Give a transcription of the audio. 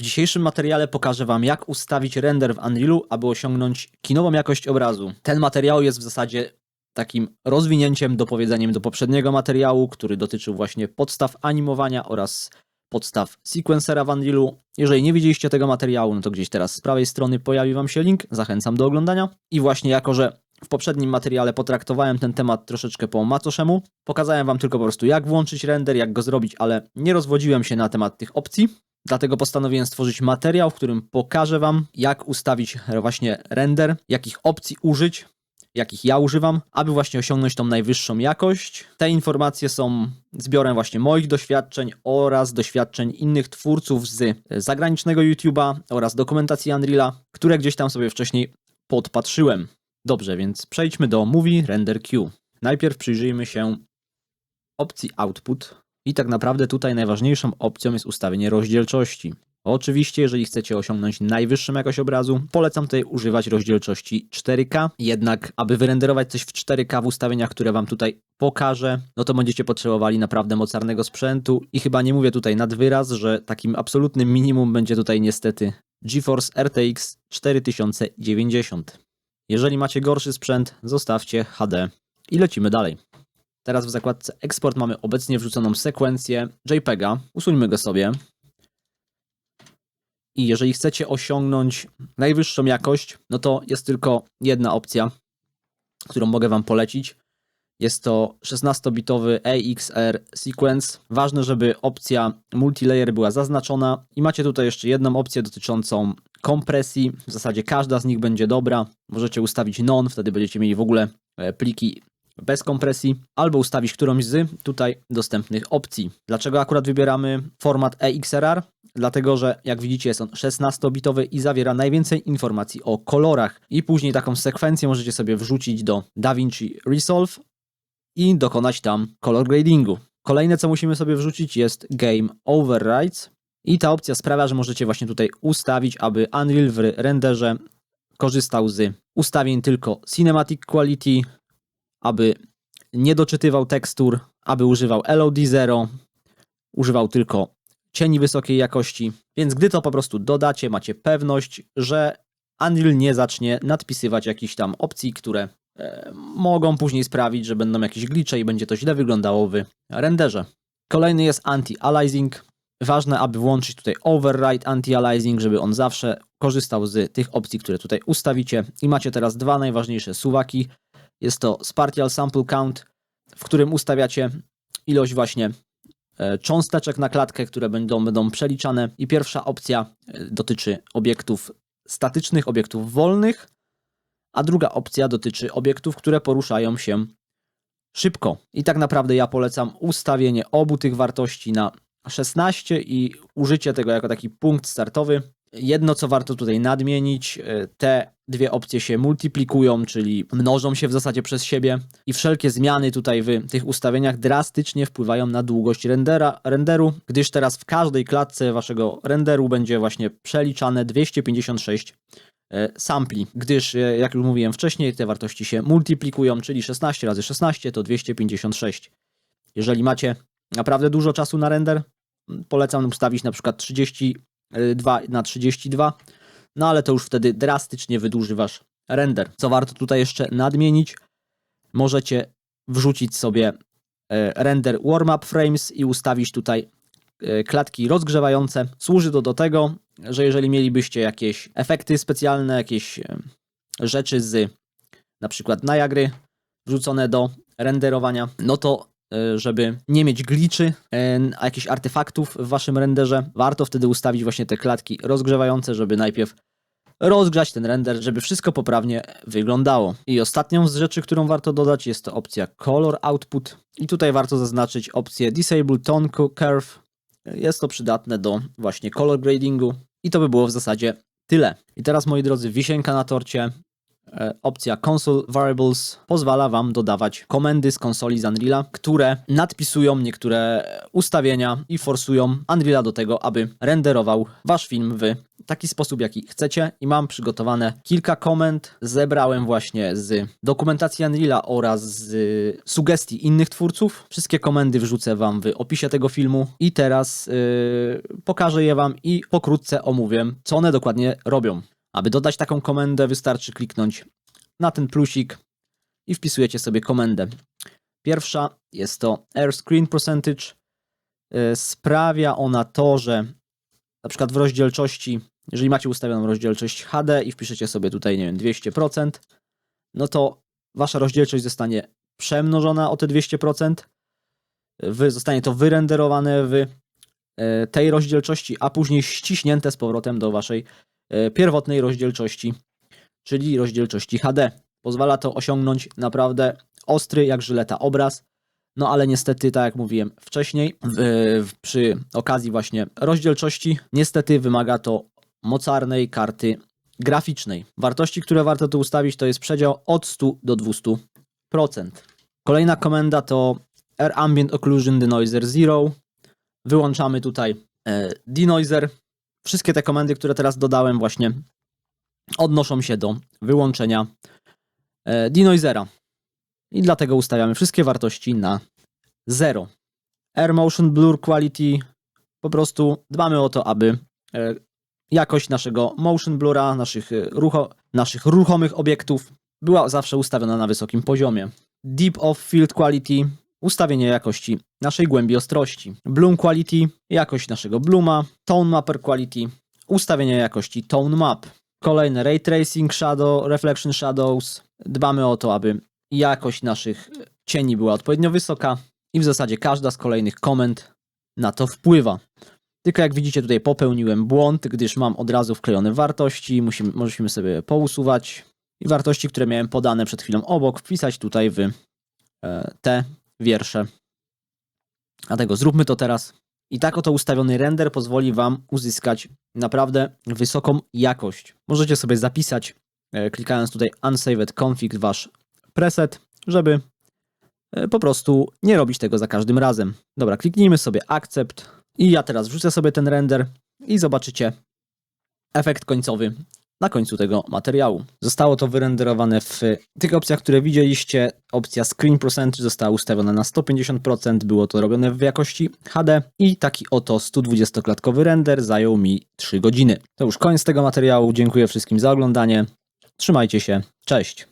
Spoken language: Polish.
W dzisiejszym materiale pokażę Wam, jak ustawić render w Unrealu, aby osiągnąć kinową jakość obrazu. Ten materiał jest w zasadzie takim rozwinięciem, dopowiedzeniem do poprzedniego materiału, który dotyczył właśnie podstaw animowania oraz podstaw sequencera w Unrealu. Jeżeli nie widzieliście tego materiału, no to gdzieś teraz z prawej strony pojawi Wam się link, zachęcam do oglądania. I właśnie jako, że w poprzednim materiale potraktowałem ten temat troszeczkę po macoszemu, pokazałem Wam tylko po prostu jak włączyć render, jak go zrobić, ale nie rozwodziłem się na temat tych opcji. Dlatego postanowiłem stworzyć materiał, w którym pokażę Wam, jak ustawić właśnie render, jakich opcji użyć, jakich ja używam, aby właśnie osiągnąć tą najwyższą jakość. Te informacje są zbiorem właśnie moich doświadczeń oraz doświadczeń innych twórców z zagranicznego YouTube'a oraz dokumentacji Unreala, które gdzieś tam sobie wcześniej podpatrzyłem. Dobrze, więc przejdźmy do Movie Render Queue. Najpierw przyjrzyjmy się opcji Output i tak naprawdę tutaj najważniejszą opcją jest ustawienie rozdzielczości. Oczywiście, jeżeli chcecie osiągnąć najwyższą jakość obrazu, polecam tutaj używać rozdzielczości 4K. Jednak, aby wyrenderować coś w 4K w ustawieniach, które Wam tutaj pokażę, no to będziecie potrzebowali naprawdę mocarnego sprzętu i chyba nie mówię tutaj nad wyraz, że takim absolutnym minimum będzie tutaj niestety GeForce RTX 4090. Jeżeli macie gorszy sprzęt, zostawcie HD i lecimy dalej. Teraz w zakładce Export mamy obecnie wrzuconą sekwencję JPEGa. Usuńmy go sobie. I jeżeli chcecie osiągnąć najwyższą jakość, no to jest tylko jedna opcja, którą mogę Wam polecić. Jest to 16-bitowy AXR Sequence. Ważne, żeby opcja multilayer była zaznaczona. I macie tutaj jeszcze jedną opcję dotyczącą kompresji. W zasadzie każda z nich będzie dobra. Możecie ustawić non, wtedy będziecie mieli w ogóle e, pliki bez kompresji, albo ustawić którąś z tutaj dostępnych opcji. Dlaczego akurat wybieramy format EXRR? Dlatego, że jak widzicie jest on 16-bitowy i zawiera najwięcej informacji o kolorach. I później taką sekwencję możecie sobie wrzucić do DaVinci Resolve i dokonać tam color gradingu. Kolejne co musimy sobie wrzucić jest Game Overrides i ta opcja sprawia, że możecie właśnie tutaj ustawić, aby Unreal w renderze korzystał z ustawień tylko Cinematic Quality, aby nie doczytywał tekstur, aby używał LOD0, używał tylko cieni wysokiej jakości, więc gdy to po prostu dodacie, macie pewność, że Unreal nie zacznie nadpisywać jakichś tam opcji, które e, mogą później sprawić, że będą jakieś glitche i będzie to źle wyglądało w renderze. Kolejny jest anti-aliasing. Ważne, aby włączyć tutaj override anti-aliasing, żeby on zawsze korzystał z tych opcji, które tutaj ustawicie. I macie teraz dwa najważniejsze suwaki. Jest to Spartial Sample Count, w którym ustawiacie ilość właśnie e, cząsteczek na klatkę, które będą, będą przeliczane. I pierwsza opcja e, dotyczy obiektów statycznych, obiektów wolnych, a druga opcja dotyczy obiektów, które poruszają się szybko. I tak naprawdę ja polecam ustawienie obu tych wartości na 16 i użycie tego jako taki punkt startowy. Jedno, co warto tutaj nadmienić, e, te dwie opcje się multiplikują, czyli mnożą się w zasadzie przez siebie i wszelkie zmiany tutaj w tych ustawieniach drastycznie wpływają na długość rendera, renderu, gdyż teraz w każdej klatce waszego renderu będzie właśnie przeliczane 256 e, sampli, gdyż e, jak już mówiłem wcześniej, te wartości się multiplikują, czyli 16 razy 16 to 256. Jeżeli macie naprawdę dużo czasu na render, polecam ustawić na przykład 32 na 32, no ale to już wtedy drastycznie wydłuży wasz render. Co warto tutaj jeszcze nadmienić, możecie wrzucić sobie e, render warm-up frames i ustawić tutaj e, klatki rozgrzewające. Służy to do tego, że jeżeli mielibyście jakieś efekty specjalne, jakieś e, rzeczy z na przykład Niagry wrzucone do renderowania, no to żeby nie mieć gliczy, a jakichś artefaktów w waszym renderze, warto wtedy ustawić właśnie te klatki rozgrzewające, żeby najpierw rozgrzać ten render, żeby wszystko poprawnie wyglądało. I ostatnią z rzeczy, którą warto dodać jest to opcja Color Output i tutaj warto zaznaczyć opcję Disable Tone Curve. Jest to przydatne do właśnie color gradingu i to by było w zasadzie tyle. I teraz moi drodzy, wisienka na torcie. E, opcja Console Variables pozwala Wam dodawać komendy z konsoli z Unreala, które nadpisują niektóre ustawienia i forsują Unreala do tego, aby renderował Wasz film w taki sposób, jaki chcecie. I mam przygotowane kilka komend. Zebrałem właśnie z dokumentacji Unreala oraz z sugestii innych twórców. Wszystkie komendy wrzucę Wam w opisie tego filmu i teraz yy, pokażę je Wam i pokrótce omówię, co one dokładnie robią. Aby dodać taką komendę, wystarczy kliknąć na ten plusik i wpisujecie sobie komendę. Pierwsza jest to Air Screen Percentage. Yy, Sprawia ona to, że na przykład w rozdzielczości, jeżeli macie ustawioną rozdzielczość HD i wpiszecie sobie tutaj, nie wiem, 200%, no to wasza rozdzielczość zostanie przemnożona o te 200%. Wy, zostanie to wyrenderowane w e, tej rozdzielczości, a później ściśnięte z powrotem do waszej e, pierwotnej rozdzielczości, czyli rozdzielczości HD. Pozwala to osiągnąć naprawdę ostry jak żyleta obraz. No ale niestety, tak jak mówiłem wcześniej, w, przy okazji właśnie rozdzielczości, niestety wymaga to mocarnej karty graficznej. Wartości, które warto tu ustawić, to jest przedział od 100 do 200%. Kolejna komenda to Air Ambient Occlusion Denoiser Zero. Wyłączamy tutaj e, denoiser. Wszystkie te komendy, które teraz dodałem właśnie odnoszą się do wyłączenia e, denoisera. I dlatego ustawiamy wszystkie wartości na 0. Air Motion Blur Quality. Po prostu dbamy o to, aby e, jakość naszego motion blura, naszych, e, rucho, naszych ruchomych obiektów była zawsze ustawiona na wysokim poziomie. Deep of Field Quality, ustawienie jakości naszej głębi ostrości. Bloom Quality, jakość naszego blooma. Tone Mapper Quality, ustawienie jakości Tone Map. Kolejne Ray Tracing Shadow, Reflection Shadows. Dbamy o to, aby jakość naszych cieni była odpowiednio wysoka i w zasadzie każda z kolejnych komend na to wpływa. Tylko jak widzicie tutaj popełniłem błąd, gdyż mam od razu wklejone wartości, musimy, musimy sobie pousuwać i wartości, które miałem podane przed chwilą obok, wpisać tutaj w e, te wiersze. Dlatego zróbmy to teraz. I tak oto ustawiony render pozwoli Wam uzyskać naprawdę wysoką jakość. Możecie sobie zapisać, e, klikając tutaj Unsaved Config, Wasz preset, żeby e, po prostu nie robić tego za każdym razem. Dobra, kliknijmy sobie Accept i ja teraz wrzucę sobie ten render i zobaczycie efekt końcowy na końcu tego materiału. Zostało to wyrenderowane w tych opcjach, które widzieliście. Opcja Screen Percentage została ustawiona na 150%, było to robione w jakości HD i taki oto 120-klatkowy render zajął mi 3 godziny. To już koniec tego materiału, dziękuję wszystkim za oglądanie. Trzymajcie się, cześć!